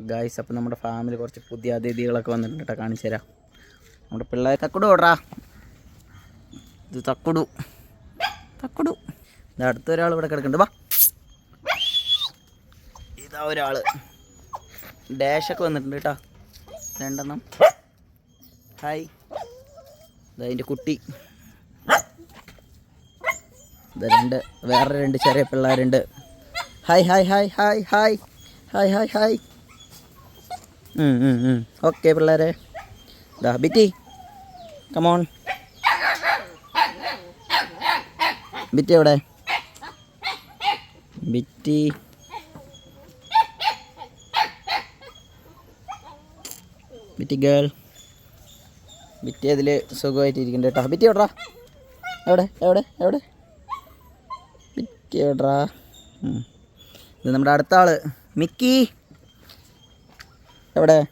Guys അപ്പം നമ്മുടെ family കുറച്ച് പുതിയ അതിഥികളൊക്കെ വന്നിട്ടുണ്ട് കേട്ടോ കാണിച്ചു തരാം. നമ്മുടെ പിള്ളേർ തക്കുടു ഓടാ. ഇത് തക്കുടു. തക്കുടു. ഇത് അടുത്ത ഒരാൾ ഇവിടെ കിടക്കുന്നുണ്ട്. വാ. ഇതാ ഒരാൾ ഡാഷൊക്കെ വന്നിട്ടുണ്ട് കേട്ടോ രണ്ടെണ്ണം. ഹായ് ഇതതിന്റെ കുട്ടി. രണ്ട് വേറെ രണ്ട് ചെറിയ പിള്ളേരുണ്ട്. Hi hi hi hi hi hi hi hi okay പിള്ളേരെ. ദാ ബിറ്റി കമോൺ ബിറ്റി എവിടെ? ബിറ്റി. Bitty girl. ബിറ്റി അതിൽ സുഖമായിട്ട് കേട്ടോ. ബിറ്റി എവിടാ എവിടെ? എവിടെ? എവിടെ? ബിറ്റി എവിടാ. ഇത് നമ്മുടെ അടുത്ത ആൾ. മിക്കി. എവിടെ?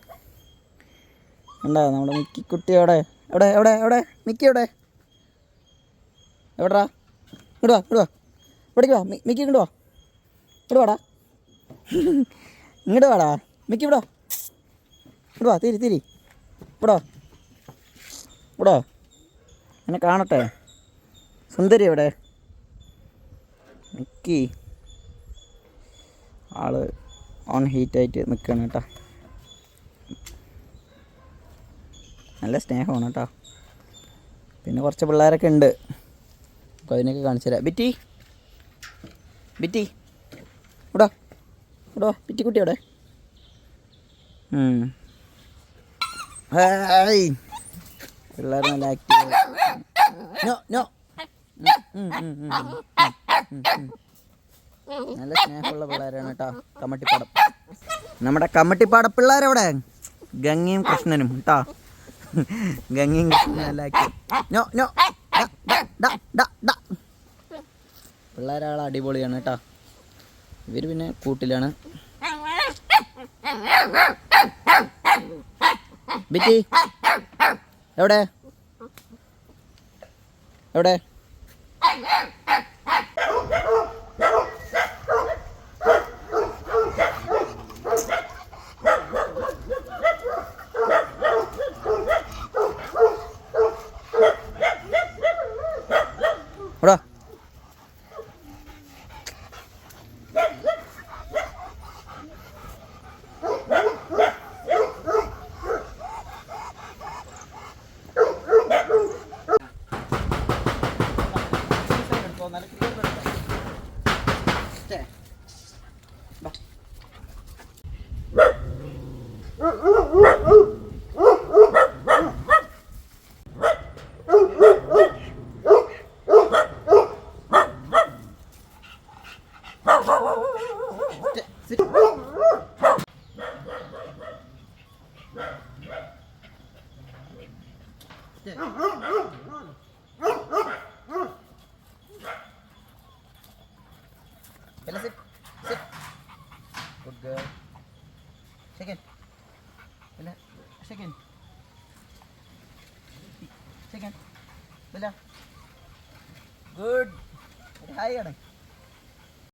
ഉണ്ടോ നമ്മുടെ മിക്കി കുട്ടി എവിടെ എവിടെ എവിടെ എവിടെ? മിക്കി എവിടെ? എവിടാ ഇങ്ങോട്ട് വാ ഇങ്ങോട്ട് വാ. ഇവിടേക്ക് വാ മിക്കി ഇങ്ങോട്ട് വാ. ഇങ്ങോട്ട് വാടാ. ഇങ്ങോട്ട് വാടാ. മിക്കി ഇവിടോ? വാ. വാ തിരി തിരി. ഇവിടോ? ഇവിടോ? എന്നെ കാണട്ടെ. സുന്ദരി എവിടെ? മിക്കി. ആൾ ഓൺ ഹീറ്റായിട്ട് നിൽക്കുകയാണ് കേട്ടോ. നല്ല സ്നേഹമാണ് കേട്ടോ പിന്നെ കുറച്ച് പിള്ളേരൊക്കെ ഉണ്ട്. അപ്പോൾ അതിനൊക്കെ കാണിച്ചു തരാം. ബിറ്റി ബിറ്റി ഇവിടെ? ബിറ്റി കുട്ടി അവിടെ? ഹായ്. പിള്ളേർ നല്ല ആക്റ്റീവ് നോ നോ. നല്ല സ്നേഹമുള്ള പിള്ളേരാണ് കേട്ടോ കമ്മട്ടിപ്പാടം. നമ്മുടെ കമ്മട്ടിപ്പാട പിള്ളേരെവിടെ? ഗംഗയും കൃഷ്ണനും കേട്ടോ Ganging na lalaki. No, no. Da, da, da, പിള്ളേരാൾ അടിപൊളിയാണ് കേട്ടോ. ഇവർ പിന്നെ കൂട്ടിലാണ്. ബിറ്റി എവിടെ? എവിടെ? Bella, sit. Sit. Good girl. Second. Bila. Second. Second. Bila. Good. Hi, Adam.